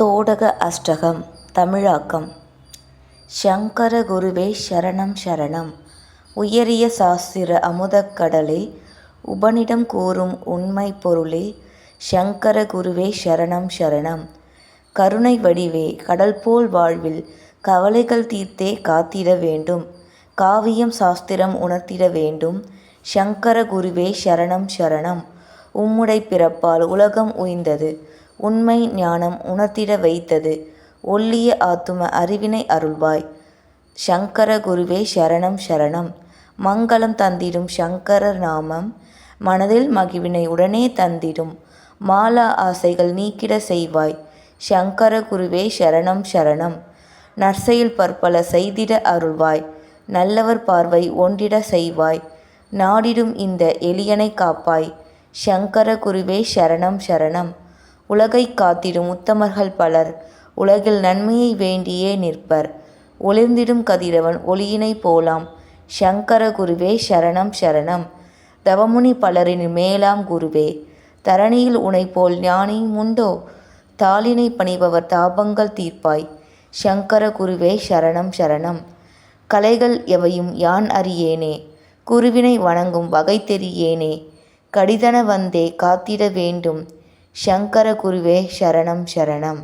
தோடக அஷ்டகம் தமிழாக்கம். சங்கர குருவே சரணம் சரணம். உயரிய சாஸ்திர அமுதக்கடலே உபனிடம் கூறும் உண்மை பொருளே சங்கர குருவே சரணம் சரணம். கருணை வடிவே கடல் போல் வாழ்வில் கவலைகள் தீர்த்தே காத்திட வேண்டும். காவியம் சாஸ்திரம் உணர்த்திட வேண்டும். சங்கர குருவே சரணம் சரணம். உம்முடை பிறப்பால் உலகம் உய்ந்தது. உண்மை ஞானம் உணர்த்திட வைத்தது. ஒள்ளிய ஆத்தும அறிவினை அருள்வாய். சங்கர குருவே சரணம் சரணம். மங்களம் தந்திடும் சங்கரர் நாமம். மனதில் மகிழ்வினை உடனே தந்திடும். மாலா ஆசைகள் நீக்கிட செய்வாய். சங்கர குருவே சரணம் சரணம். நற்செயல் பற்பல செய்திட அருள்வாய். நல்லவர் பார்வை ஒன்றிட செய்வாய். நாடிடும் இந்த எளியனை காப்பாய். சங்கர குருவே சரணம் சரணம். உலகைக் காத்திடும் உத்தமர்கள் பலர். உலகில் நன்மையை வேண்டியே நிற்பர். ஒளிர்ந்திடும் கதிரவன் ஒளியினைப் போலாம். சங்கர குருவே சரணம் சரணம். தவமுனி பலரின் மேலாம் குருவே. தரணியில் உனைப்போல் ஞானியும் உண்டோ? தாளினை பணிபவர் தாபங்கள் தீர்ப்பாய். சங்கர குருவே சரணம் சரணம். கலைகள் எவையும் யான் அறியேனே? குருவினை வணங்கும் வகை தெரியேனே? கடிதன வந்தே காத்திட வேண்டும். சங்கர குருவே சரணம் சரணம்.